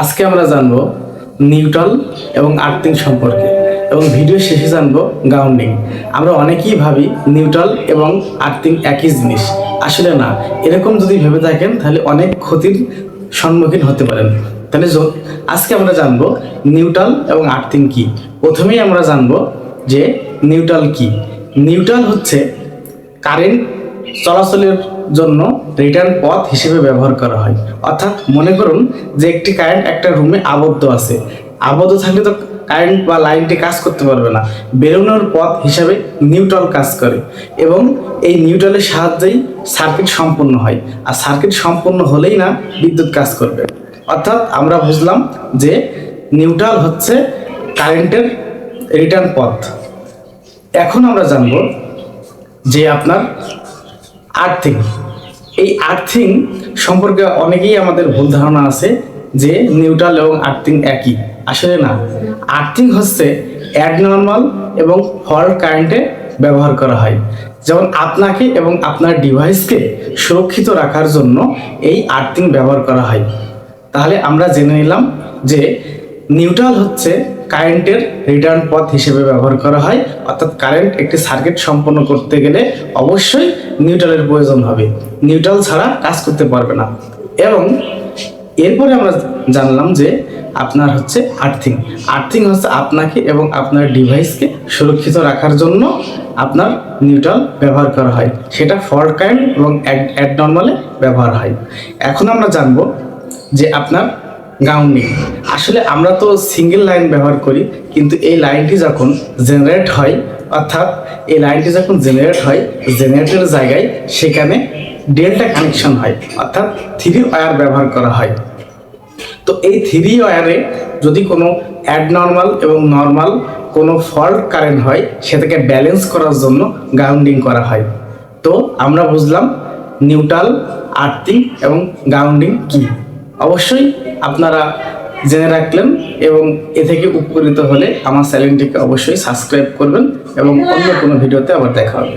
আজকে আমরা জানব নিউট্রাল এবং আর্থিং সম্পর্কে। এবং ভিডিও শেষে জানব গ্রাউন্ডিং আমরা অনেকেই ভাবি নিউট্রাল এবং আর্থিং একই জিনিস। আসলে না, এরকম যদি ভেবে থাকেন, তাহলে অনেক ক্ষতির সম্মুখীন হতে পারেন। তাহলে আজকে আমরা জানব নিউট্রাল এবং আর্থিং কি। প্রথমেই আমরা জানব যে নিউট্রাল কি। নিউট্রাল হচ্ছে কারেন্ট চলাচলের জন্য রিটার্ন পথ হিসেবে ব্যবহার করা হয়। অর্থাৎ মনে করুন যে একটি কারেন্ট একটা রুমে আবদ্ধ আছে। আবদ্ধ থাকলে তো কারেন্ট বা লাইনটি কাজ করতে পারবে না। বেরোনোর পথ হিসাবে নিউট্রাল কাজ করে এবং এই নিউট্রালের সাহায্যেই সার্কিট সম্পন্ন হয়। আর সার্কিট সম্পন্ন হলেই না বিদ্যুৎ কাজ করবে। অর্থাৎ আমরা বুঝলাম যে নিউট্রাল হচ্ছে কারেন্টের রিটার্ন পথ। এখন আমরা জানব যে আপনার আর্থিং এই আর্থিং সম্পর্কে অনেকেই আমাদের ভুল ধারণা আছে যে নিউট্রাল এবং আর্থিং একই। আসলে না। আর্থিং হচ্ছে অ্যাডনর্মাল এবং ফল্ট কারেন্টে ব্যবহার করা হয়। যেমন আপনাকে এবং আপনার ডিভাইসকে সুরক্ষিত রাখার জন্য এই আর্থিং ব্যবহার করা হয়। তাহলে আমরা জেনে নিলাম যে নিউট্রাল হচ্ছে কারেন্টের রিটার্ন পথ হিসেবে ব্যবহার করা হয়। অর্থাৎ কারেন্ট একটি সার্কিট সম্পন্ন করতে গেলে অবশ্যই নিউট্রালের প্রয়োজন হবে। নিউট্রাল ছাড়া কাজ করতে পারবে না। এবং এরপরে আমরা জানলাম যে আপনার হচ্ছে আর্থিং। আর্থিং হচ্ছে আপনাকে এবং আপনার ডিভাইসকে সুরক্ষিত রাখার জন্য আপনার নিউট্রাল ব্যবহার করা হয়। সেটা ফল্ট কারেন্ট এবং অ্যাড নর্মালে ব্যবহার হয়। এখন আমরা জানব যে আপনার গ্রাউন্ডিং আসলে আমরা তো সিঙ্গেল লাইন ব্যবহার করি, কিন্তু এই লাইনটি যখন জেনারেট হয়, অর্থাৎ এই লাইনটি যখন জেনারেট হয় জেনারেটের জায়গায় সেখানে ডেল্টা কানেকশন হয়, অর্থাৎ থ্রি ওয়্যার ব্যবহার করা হয়। তো এই থ্রি ওয়ারে যদি কোনো অ্যাড নর্মাল এবং নর্মাল কোনো ফল্ট কারেন্ট হয়, সেটাকে ব্যালেন্স করার জন্য গ্রাউন্ডিং করা হয়। তো আমরা বুঝলাম নিউট্রাল আর্থিং এবং গ্রাউন্ডিং কি? অবশ্যই আপনারা জেনে রাখলেন এবং এ থেকে উপকৃত হলে আমার চ্যানেলটিকে অবশ্যই সাবস্ক্রাইব করবেন এবং অন্য কোনো ভিডিওতে আবার দেখা হবে?